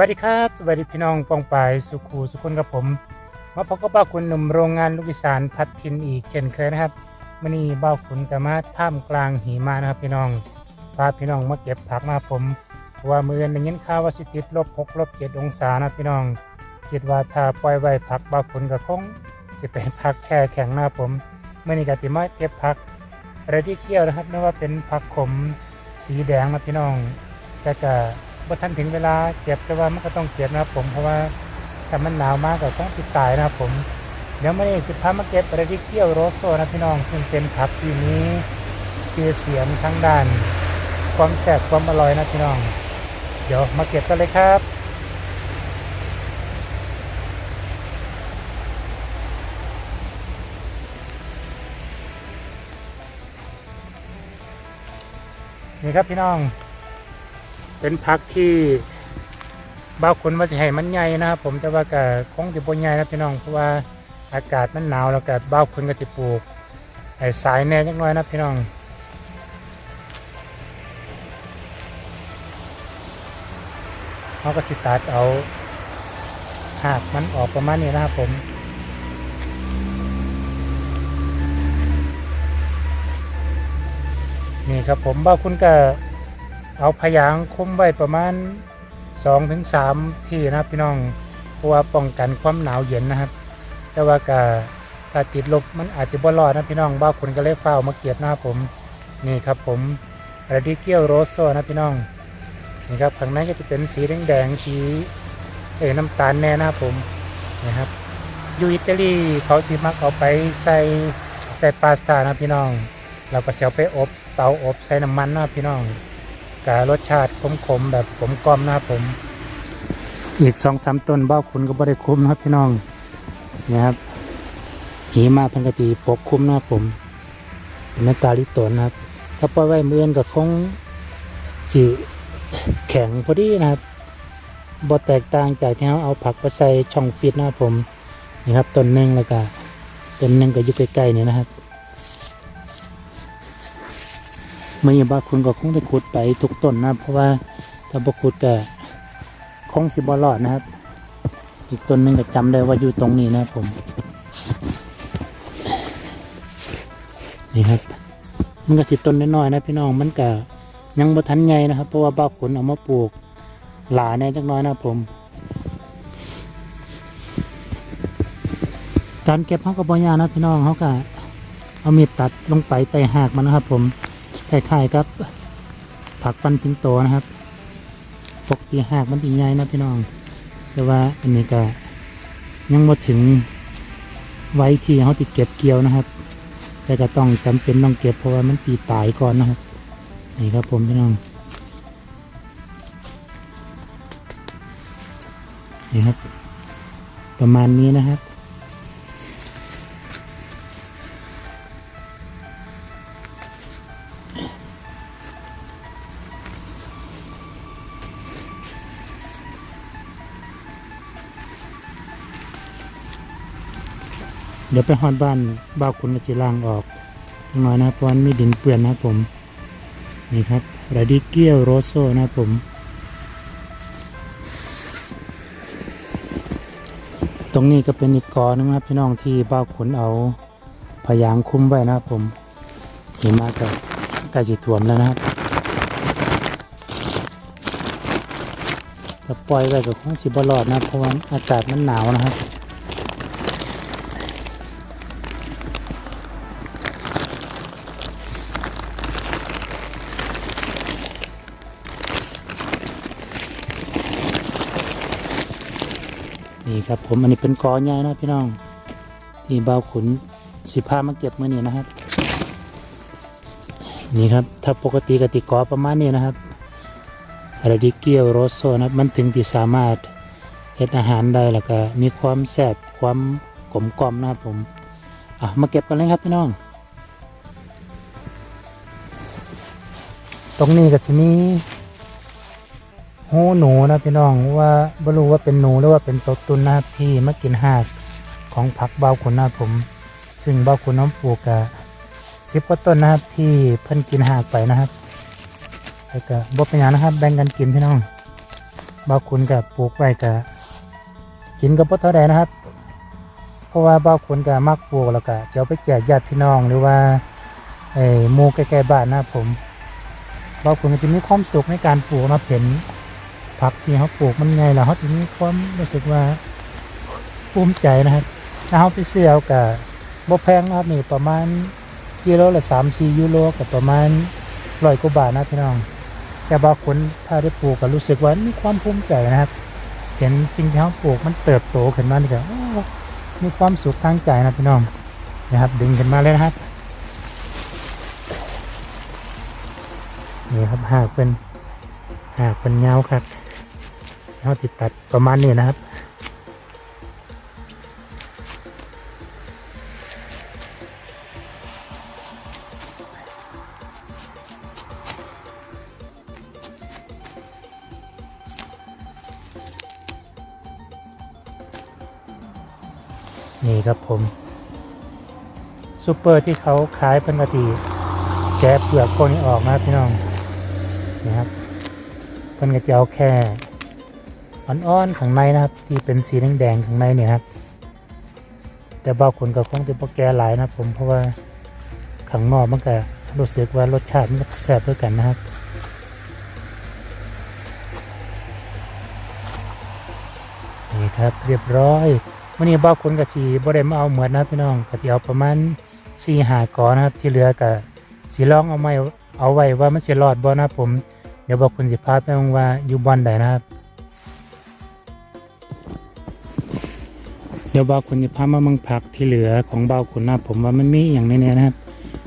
สวัสดีครับ สวัสดีพี่น้องปองปายสุขูสุคนกับผม มาพบกับบ้าคุณหนุ่มโรงงานลูกอีสานพัดทินอีกเช่นเคยนะครับมื่อนี้บ้าคุณกับมาท่ามกลางหิมะนะครับพี่น้องพาพี่น้องมาเก็บผักมาผมว่ามืออนได้ยินข่าวว่าสิติดลบหกลบเจ็ดองศานะพี่น้องคิดว่าถ้าปล่อยไว้ผักบ้าคุณก็คงสิเป็นผักแค่แข็งหนะครับผมมื่อนี้ก็ติมาเก็บผักอะไรที่เกี่ยวนะครับไม่ว่าเป็นผักขมสีแดงนะพี่น้องแต่ก็ บ่ทันถึงเวลาเก็บแต่ว่ามันก็ต้องเก็บนะครับผมเพราะว่าถ้ามันหนาวมากก็ต้องติดตายนะครับผมเดี๋ยวไม่ได้จะพามาเก็บอะไรที่เกี่ยวโรสโซนะพี่น้องซึ่งเป็นผักที่นี้คือเสียงทั้งด้าน ความแสบความอร่อยนะพี่น้อง เดี๋ยวมาเก็บกันเลยครับนี่ครับพี่น้อง เป็นผักที่บางคนว่าสิให้มันใหญ่นะครับผมแต่ว่าก็คงจะบ่ใหญ่นะพี่น้องเพราะว่าอากาศมันหนาวแล้วก็บางคนก็จะปลูกไอ้สายแน่จักหน่อยนะพี่น้องเขาก็สิตัดเอาหากมันออกประมาณนี้นะครับผมนี่ครับผมบ้างคนก็ เอาพยางคุ้มไว้ประมาณ 2-3ถึงที่นะพี่น้องเพราะว่าป้องกันความหนาวเย็นนะครับ แต่ว่าก็ถ้าติดลบมันอาจจะบ่รอดนะพี่น้องบ้างคนก็เลยเฝ้ามาเก็บนะครับผมนี่ครับผมรดิเกียวโรสโซนะพี่น้องนี่ครับข้างในก็จะเป็นสีแดงๆสีเอ้ยน้ำตาลแน่นะผมนะครับอยู่อิตาลีเขาสีมักเอาไปใส่ใส่ปาสต้านะพี่น้อง เราก็เสียไปอบเตาอบใส่น้ำมันนะพี่น้อง การสชาติขมๆแบบผมกลมนะครับผม อีกสองสามต้นบ้าคุณก็บ่ได้คุ้มนะครับพี่น้องนะครับหีมาพันกตีปกคุ้มนะครับผม เป็นน้าตาลิตนนะครับ ถ้าปล่อยไว้เมื่อนก็คงสีแข็งพอดีนะครับบ่แตกต่างจากที่เราเอาผักไปใส่ช่องฟิตนะครับผมนี่ครับต้นหนึ่งแล้วก็ต้นหนึ่งก็อยู่ใกล้ๆนี่นะครับ เมื่อบ้าคุณก็คงได้ขุดไปทุกต้นนะครับเพราะว่าถ้าบกขุดก็คงสิบอลอดนะครับ อีกต้นหนึงก็จำได้ว่าอยู่ตรงนี้นะครับผมนี่ครับ มันก็สิต้นน้อยๆนะพี่น้องมันก็ยังบ่ทันไงนะครับ เพราะว่าบ้าขุนเอามาปลูกหลาแน่จักน้อยนะครับผม การเก็บเขาก็บ่ยากนะพี่น้องเขาก็เอามีดตัดลงไปไต่หากมันนะครับผม คล้ายๆครับ ผักฟันสิงโตนะครับ ปกติหากมันตีใหญ่นะพี่น้อง แต่ว่าอันนี้ก็ยังมาถึงไว้ที่เขาติดเก็บเกี่ยวนะครับ แต่ก็ต้องจำเป็นต้องเก็บเพราะว่ามันตีตายก่อนนะครับ นี่ครับผมพี่น้องนี่ครับ ประมาณนี้นะครับ เดี๋ยวไปฮอดบ้านบ้าคุณกสิล่างออกหน่อยนะเพราะว่ามีดินเปื้อนนะผม นี่ครับรดิเกียวโรโซนะผมตรงนี้ก็เป็นอีกกอนึงนะครับพี่น้องที่บ้าขุนเอาพยางคุ้มไว้นะครับผมเห็นมาก็ใกล้จะถ่วมแล้วนะครับถ้าปล่อยไว้ก็คงสิบรอดนะเพราะว่าอากาศมันหนาวนะครับ นี่ครับผมอันนี้เป็นกอใหญ่นะพี่น้อง ที่เบาขุนสิพามาเก็บมื่อนี้นะครับ นี่ครับถ้าปกติกติกอประมาณนี้นะครับอะไรดิเกียวโรสโซนะมันถึงที่สามารถเฮ็ดอาหารได้แล้วก็มีความแซ่บความกลมกล่อมนะครับผมอะมาเก็บกันเลยครับพี่น้อง ตรงนี้ก็จะมี หูหนูนะพี่น้องว่าไม่รู้ว่าเป็นหนูหรือว่าเป็นตัวตุนนะครับที่มากินหากของผักเบาขุนนะผม ซึ่งเบาขุนน้องปลูกกะสิบกว่าต้นนะครับที่เพิ่นกินหากไปนะครับแล้วก็บ่เป็นอย่างนะครับ แบ่งกันกินพี่น้องเบางคนกับปลูกไว้กับกินกับพ่เท่าใดนะครับ เพราะว่าเบางคนก็มักปลูกแล้วก็จะเอาไปแจกญาติพี่น้องหรือว่าไอ้หมู่ใกล้ๆบ้านนะครับผมบางคนก็จะมีความสุขในการปลูกนะเห็น ผักที่เขาปลูกมันไงล่ะเขาจะมีความรู้สึกว่าภูมิใจนะครับถ้าเขาไปซื้อเอากับบ่แพงนะครับนี่ประมาณกิโลละสามสี่ยูโรกับประมาณร้อยกว่าบาทนะพี่น้อง แต่บางคนถ้าได้ปลูกก็รู้สึกว่ามีความภูมิใจนะครับ เห็นสิ่งที่เขาปลูกมันเติบโตขึ้นมานี่ก็มีความสุขทางใจนะพี่น้องนะครับดึงขึ้นมาเลยนะครับนี่ครับหากเป็นหากเป็นเงาครับ เขาติดตัดประมาณนี้นะครับ นี่ครับผมซูเปอร์ที่เขาขายเป็นกะทิแกะเปลือกพวกนี้ออกนะพี่น้องนะครับเพิ่นก็จะเอาแค่ อ่อนๆข้างในนะครับ ที่เป็นสีแดงๆข้างในเนี่ยครับ แต่บางคนก็คงจะพอแกะหลายนะผมเพราะว่าข้างนอกมันก็รู้สึกว่ารสชาติมันแซ่บด้วยกันนะครับนี่ครับเรียบร้อยวันนี้บ้าคนกะสีบ่ได้มาเอาเหมือนนะพี่น้องกะสิเอาประมาณสี่หากอนะครับ ที่เหลือกะสีลองเอาไม้เอาไว้ว่ามันจะรอดบ่นะผม เดี๋ยวบอกคุณสิพาไปมองว่าอยู่บอนใดนะครับ เดี๋ยวบ่าวคุณจะพามาเมืองผักที่เหลือของบ่าวคุณนะผมว่ามันมีอย่างแน่ๆนะครับ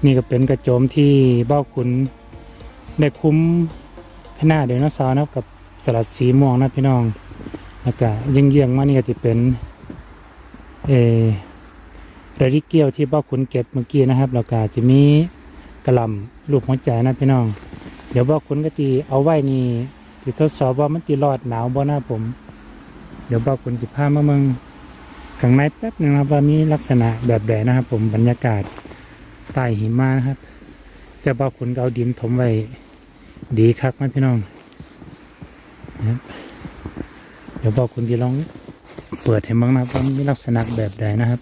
นี่ก็เป็นกระโจมที่บ่าวคุณได้คุ้มขนาดเดนเสาร์นะกับสลัดสีม่วงนะพี่น้องแล้วก็เยื้องๆมานี่ก็จะเป็นเอระดิเกียวที่พ่อขุนเก็บเมื่อกี้นะครับแล้วก็จะมีกระลำรูปหัวใจนะพี่น้อง เดี๋ยวพ่อขุนก็จะเอาไว้นี่ทดสอบว่ามันจะรอดหนาวบ่หน้าผม เดี๋ยวพ่อขุนจะพามาเมือง ข้างในแป๊บนึงครับว่ามีลักษณะแบบใดนะครับ ผมบรรยากาศใต้หิมะนะครับแต่พ่อขุนเอาดินถมไว้ดีคักนะพี่น้องนะเดี๋ยวบอกคุณที่ลองเปิดให้มั้งนะครับว่ามีลักษณะแบบใดนะครับ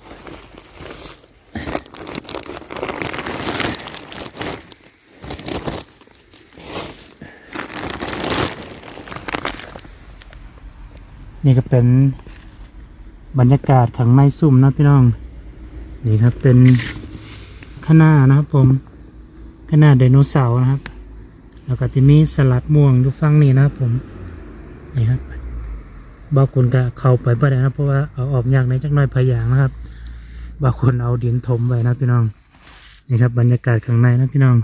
นี่ก็เป็น บรรยากาศข้างในซุ่มนะพี่น้อง นี่ครับเป็นข้างหน้านะครับผมข้างหน้าไดโนเสาร์นะครับ แล้วก็จะมีสลัดม่วงอยู่ฝั่งนี้นะครับผม นี่ครับบางคนก็เข้าไปบ่ได้นะเพราะว่าเอาออกยากในจักน่อยพยางนะครับบางคนเอาดินถมไว้นะพี่น้อง นี่ครับบรรยากาศข้างในนะพี่น้อง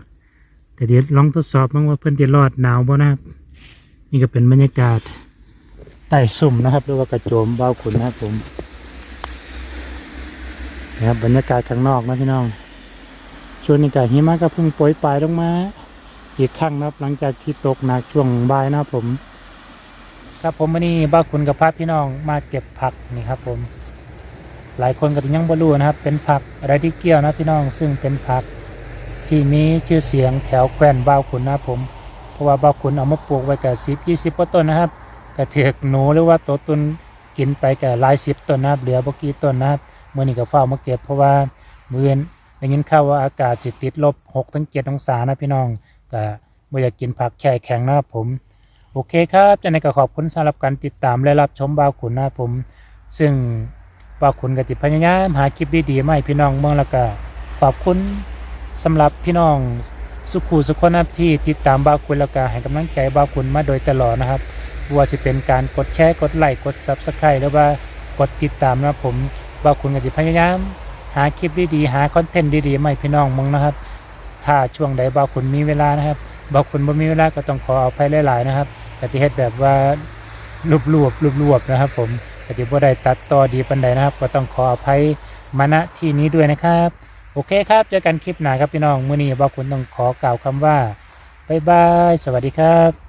แต่เดี๋ยวลองทดสอบบ้างว่าเพื่อนจะรอดหนาวบ่นะครับนี่ก็เป็นบรรยากาศ ใต้สุ่มนะครับหรือว่ากระโจมเบาขุนนะครับผมนะครับบรรยากาศข้างนอกนะพี่น้องช่วงนี้ก็หิมะก็เพิ่งโปรยปลายลงมา อีกครั้งนะครับ หลังจากที่ตกหนักช่วงบ่ายนะครับผม ครับผมวันนี้บ้าคุณกับพาพี่น้องมาเก็บผักนี่ครับผม หลายคนก็ยังบ่รู้นะครับ เป็นผักอะไรที่เกี่ยวนะพี่น้องซึ่งเป็นผักที่มีชื่อเสียงแถวแคว้นบ้าวขุนนะครับผม เพราะว่าบ้าวขุนเอามาปลูกไว้กับสิบยี่สิบกว่าต้นนะครับ กระเถือกหนูหรือว่าตัวตุนกินไปกับหลายสิบต้นนะครับเหลือบกี่ต้นนะครับเมื่อนี้ก็เฝ้ามาเก็บเพราะว่าเมื่อนได้ยินข่าวว่าอากาศจิตติดลบหกถึงเจ็ดองศานะพี่น้องก็ไม่อยากกินผักแช่แข็งนะครับผม โอเคครับจะในก็ขอบคุณสำหรับการติดตามและรับชมบ่าวขุนนะครับผม ซึ่งบ่าวขุนกับจิตพยายามหาคลิปดีๆมาให้พี่น้องเมืองแล้วก็ขอบคุณสำหรับพี่น้องสุขูสุขคนนะครับที่ติดตามบ่าวขุนแล้วก็ให้กำลังใจบ่าวขุนมาโดยตลอดนะครับ บ่ว่าจะเป็นการกดแชร์กดไลค์กด Subscribe หรือว่ากดติดตามนะครับผมบ่าวขุนกับจิตพยายาม หาคลิปดีๆหาคอนเทนต์ดีๆมาให้พี่น้องมืองนะครับ ถ้าช่วงใดบ่าวขุนมีเวลานะครับบ่าวขุนบ่มีเวลาก็ต้องขออภัยหลายๆนะครับกติเฮ็ดแบบว่ารวบรวบรวบรวบนะครับ ผมกติบ่ได้ตัดต่อดีปันใดนะครับ ก็ต้องขออภัยมาณที่นี้ด้วยนะครับ โอเคครับเจอกันคลิปหน้าครับพี่น้องมื้อนี้บ่าคุณต้องขอกล่าวคำว่าบ๊ายบาย สวัสดีครับ